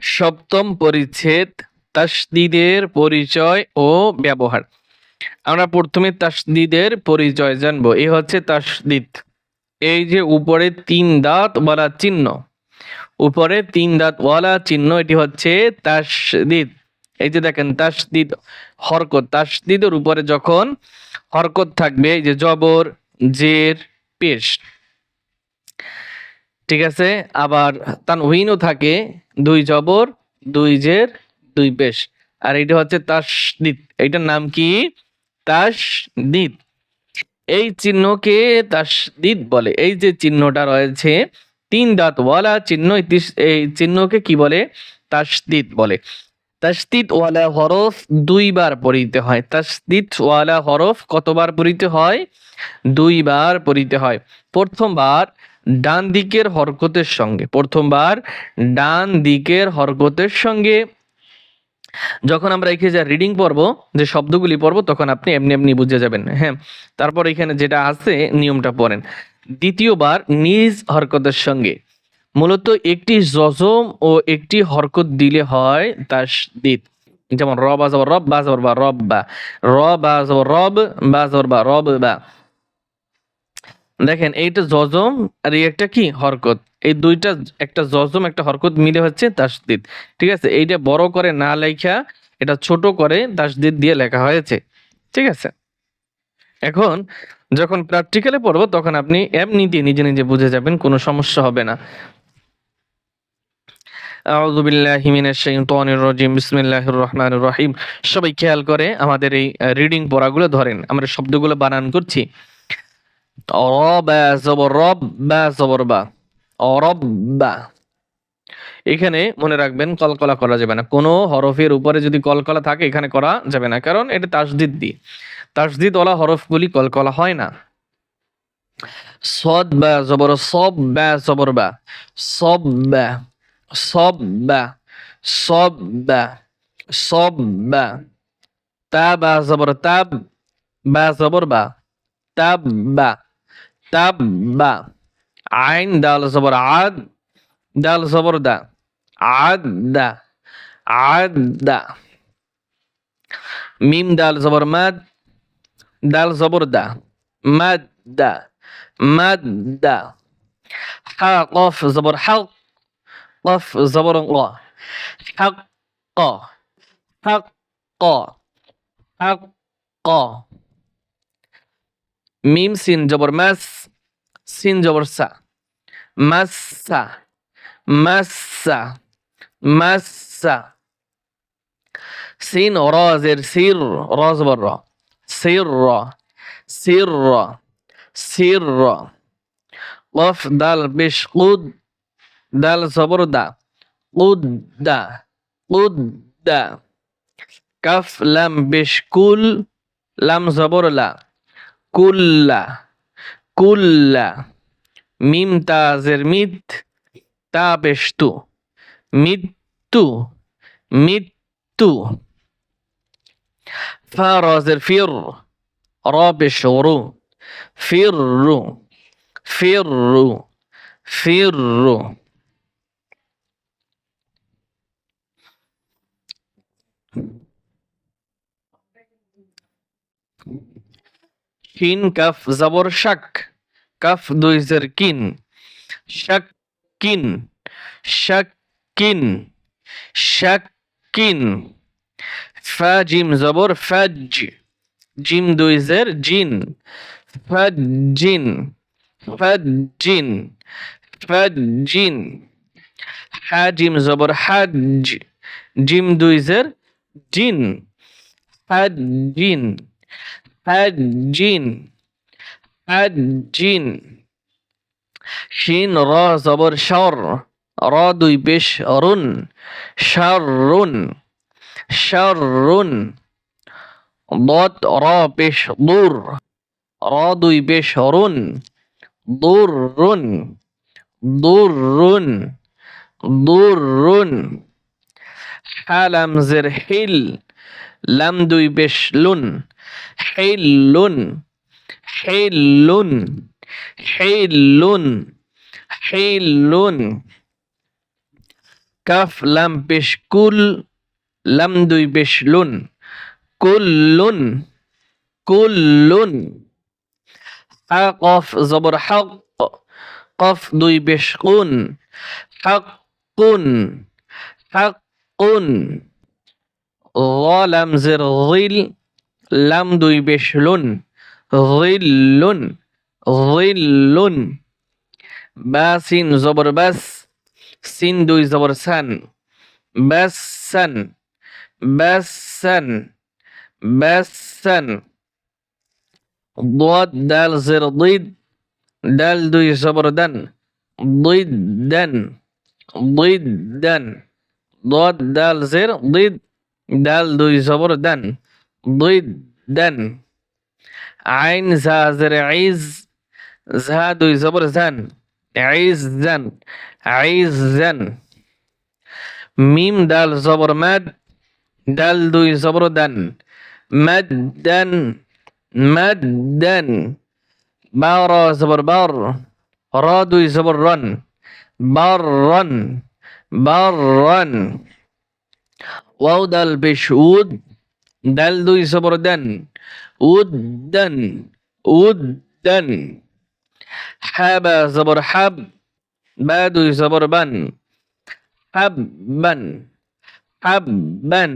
সপ্তম পরিচ্ছেদ তাসদিদের পরিচয় ও ব্যবহার। আমরা প্রথমে তাসদিদের পরিচয় জানব। এ হচ্ছে তাসদিদ এই যে উপরে তিন দাঁত ওয়ালা চিহ্ন। উপরে তিন দাঁত ওয়ালা চিহ্ন, এটি হচ্ছে তাসদিদ এই যে দেখেন তাসদিদ হরকত। তাসদিদের উপরে যখন হরকত থাকবে, এই যে জবর, জের, পেশ। ঠিক আছে? আবার তানউইনও থাকে দুই জবর, দুই জের, দুই বেশ আর এটা হচ্ছে তাসদিদ এটার নাম কি? তাসদিদ এই চিহ্নকে তাসদিদ বলে। এই যে চিহ্নটা রয়েছে, তিন দাঁত ওয়ালা চিহ্ন, এই চিহ্নকে কি বলে? তাসদিদ বলে। তাসদিদ ওয়ালা হরফ দুইবার পড়িতে হয়। তাসদিদ ওয়ালা হরফ কতবার পড়িতে হয়? দুইবার পড়িতে হয়। প্রথমবার ডান দিকের হরকতের সঙ্গে, প্রথমবার ডান দিকের হরকতের সঙ্গে। যখন আমরা এখানে যা রিডিং পড়ব, যে শব্দগুলি পড়ব, তখন আপনি এমনি এমনি বুঝে যাবেন হ্যাঁ? তারপর এখানে যেটা আছে, নিয়মটা পড়েন। দ্বিতীয়বার নিজ হরকতের সঙ্গে মূলত একটি জজম ও একটি হরকত দিলে হয় তাসদিদ। যেমন র বাজাব রব বাজাব বা রব বা। রব বা রব বা। দেখেন, এইটা জজম আর একটা কি? হরকত। এই দুইটা, একটা জজম একটা হরকত মিলে হচ্ছে তাসদিদ। ঠিক আছে? এইটা বড় করে না লেখা, এটা ছোট করে তাসদিদ দিয়ে লেখা হয়েছে। ঠিক আছে? এখন, যখন প্র্যাকটিক্যালে পড়ব, তখন আপনি এমনিতে নিজে নিজে বুঝে যাবেন, কোনো সমস্যা হবে না। আউযু বিল্লাহি মিনাশ শাইতানির রাজিম। বিসমিল্লাহির রহমানির রহিম। সবাই খেয়াল করে আমাদের এই রিডিং পড়াগুলো ধরেন। আমরা শব্দগুলো বানান করছি। রবা জবর রব বা জবর বা। অরব্বা। এখানে মনে রাখবেন কলকলা করা যাবে না। কোনো হরফের উপরে যদি কলকলা থাকে, এখানে করা যাবে না। কারণ এটা তাসদিদ দি তাসদিদ ওলা হরফগুলি কলকলা হয় না। সদ বা জবর, সব বা জবর বা। সব বা। সব বা সব বা সব বা তা বা জবর তাব বা জবর বা তাব বা তাব বা আইন দাল জবর আদ দাল জবর দা আদ দা আদ দা মিম দাল জবর মাদ দাল জবর দা মাদ দা মাদ দা হা কফ জবর ক হক ক হক ক হক ক মিম সিন জবর মাস সিন জবর সা মাসা মাসা মাসা সিন রাজের সির রাজ জবর র সির র সির র সির র কফ দাল বেশ কুদ দাল জবর দা কুদ দা কুদ দা কাফ লাম বেশ কুল লাম জবর লা কুল্লা কুল্লা মিম তাজের মিত তা পেশতু মৃত্যু মৃত্যু ফারাজের ফির র পেশরু ফিররু ফিররু ফিররু শিন কাফ জবর, শাক। কাফ দুই জের কিন। শাক কিন। শাক কিন। শাক কিন। ফা, জিম, জবর, ফাজ। জিম দুই জের জিন। ফাজিন ফাজিন ফাজিন হা, জিম, জবর, হাজ। জিম দুই জের জিন। হাজিন হাজিন হাজিন শিন র জবর শর র দুই পেশ অরুণ শরুন শরুন বত র পেশ দূর র দুই পেশ অরুণ দুরুন দুরুন দুরুন হালাম জের হিল লাম দুই পেশ লুন হিলুন হিলুন হিলুন হিলুন কাফ, লাম, পেশ, কুল, লাম, দুই, পেশ, লুন। কুল্লুন কুল্লুন। হা, কফ, জবর, হক, কফ, দুই, পেশ, কুন। হাক্কুন হাক্কুন লাম, জের রিল লাম দুই পেশ লুন রিল্লুন রিল্লুন বা সিন জবর বাস সিন দুই জবর সান বাসান বাসান বাসান ضاد دال زر ضد دال দুই জবর দান ضدا ضدا ضاد دال زر ضد دال দুই জবর দান ضدا عين زا زر عز زا দুই জবর জান عزا عزا মিম দাল জবর মাদ দাল দুই জবর দান মাদ্দান মাদ্দান বা র জবর বার র দুই জবর রন বার রন বার রন ওয়াও দাল পেশ উদ দাল দুই জবর দান উদ্দান উদ্দান হাবা জবর হাব বা দুই জবর বান হাব্বান হাব্বান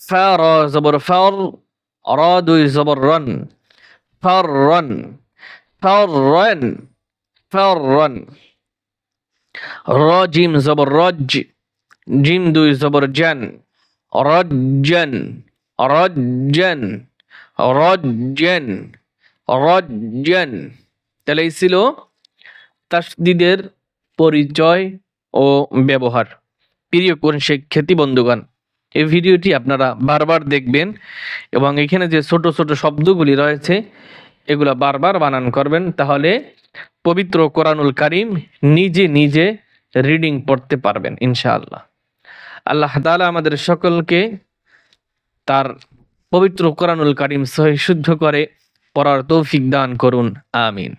ফার জবর ফর র দুই জবর রন ফররন ফররন ফররন র জিম জবর রজ জিম দুই জবর জান রজ্জান রজ্জান রজ্জান রজ্জান। তাহলে এই ছিল তাসদিদের পরিচয় ও ব্যবহার। প্রিয় কোন শিক্ষার্থী বন্ধুগণ, এই ভিডিওটি আপনারা বারবার দেখবেন এবং এখানে যে ছোট ছোট শব্দগুলি রয়েছে, এগুলা বারবার বানান করবেন, তাহলে পবিত্র কোরআনুল কারিম নিজে নিজে রিডিং পড়তে পারবেন, ইনশাআল্লাহ। আল্লাহ তালা আমাদের সকলকে তার পবিত্র কোরআনুল কারিম সহি শুদ্ধ করে পড়ার তৌফিক দান করুন, আমিন।